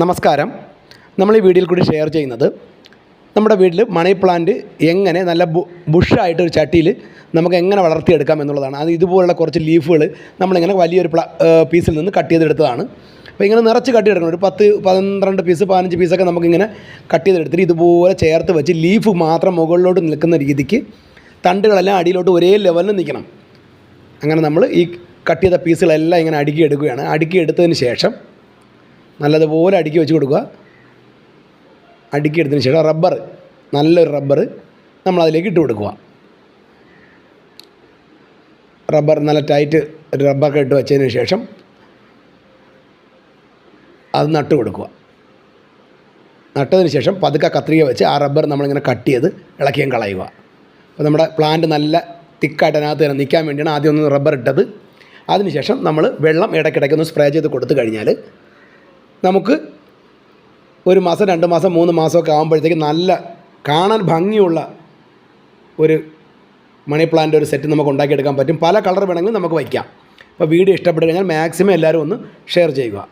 നമസ്കാരം. നമ്മൾ ഈ വീഡിയോയിൽ കൂടി ഷെയർ ചെയ്യുന്നത് നമ്മുടെ വീട്ടിൽ മണി പ്ലാന്റ് എങ്ങനെ നല്ല ബുഷായിട്ട് ഒരു ചട്ടിയിൽ നമുക്ക് എങ്ങനെ വളർത്തിയെടുക്കാം എന്നുള്ളതാണ്. അത് ഇതുപോലുള്ള കുറച്ച് ലീഫുകൾ നമ്മളിങ്ങനെ വലിയൊരു പ്ലാ പീസിൽ നിന്ന് കട്ട് ചെയ്തെടുത്തതാണ്. അപ്പോൾ ഇങ്ങനെ നിറച്ച് കട്ട് ചെയ്തെടുക്കണം. ഒരു പത്ത് പന്ത്രണ്ട് പീസ് പതിനഞ്ച് പീസൊക്കെ നമുക്കിങ്ങനെ കട്ട് ചെയ്തെടുത്തിട്ട് ഇതുപോലെ ചേർത്ത് വെച്ച് ലീഫ് മാത്രം മുകളിലോട്ട് നിൽക്കുന്ന രീതിക്ക് തണ്ടുകളെല്ലാം അടിയിലോട്ട് ഒരേ ലെവലിൽ നിൽക്കണം അങ്ങനെ നമ്മൾ ഈ കട്ട് ചെയ്ത പീസുകളെല്ലാം ഇങ്ങനെ അടുക്കി എടുക്കുകയാണ്. അടുക്കി എടുത്തതിന് ശേഷം നല്ലതുപോലെ അടുക്കി വെച്ച് കൊടുക്കുക. അടുക്കിയെടുത്തതിന് ശേഷം റബ്ബർ നല്ലൊരു റബ്ബർ നമ്മളതിലേക്ക് ഇട്ട് കൊടുക്കുക. റബ്ബർ നല്ല ടൈറ്റ് ഒരു റബ്ബറൊക്കെ ഇട്ട് വെച്ചതിന് ശേഷം അത് നട്ട് കൊടുക്കുക. നട്ടതിന് ശേഷം പതുക്കെ കത്രിക വെച്ച് ആ റബ്ബർ നമ്മളിങ്ങനെ കട്ട് ചെയ്ത് ഇളക്കിയും കളയുക. അപ്പോൾ നമ്മുടെ പ്ലാന്റ് നല്ല തിക്കായിട്ട് അതിനകത്ത് തന്നെ നിൽക്കാൻ വേണ്ടിയാണ് ആദ്യം ഒന്ന് റബ്ബർ ഇട്ടത്. അതിനുശേഷം നമ്മൾ വെള്ളം ഇടയ്ക്കിടയ്ക്ക് ഒന്ന് സ്പ്രേ ചെയ്ത് കൊടുത്തു കഴിഞ്ഞാൽ നമുക്ക് ഒരു മാസം രണ്ട് മാസം മൂന്ന് മാസമൊക്കെ ആകുമ്പോഴത്തേക്ക് നല്ല കാണാൻ ഭംഗിയുള്ള ഒരു മണി പ്ലാന്റ് ഒരു സെറ്റ് നമുക്ക് ഉണ്ടാക്കിയെടുക്കാൻ പറ്റും. പല കളർ വേണമെങ്കിലും നമുക്ക് വയ്ക്കാം. അപ്പോൾ വീഡിയോ ഇഷ്ടപ്പെട്ട് കഴിഞ്ഞാൽ മാക്സിമം എല്ലാവരും ഒന്ന് ഷെയർ ചെയ്യുക.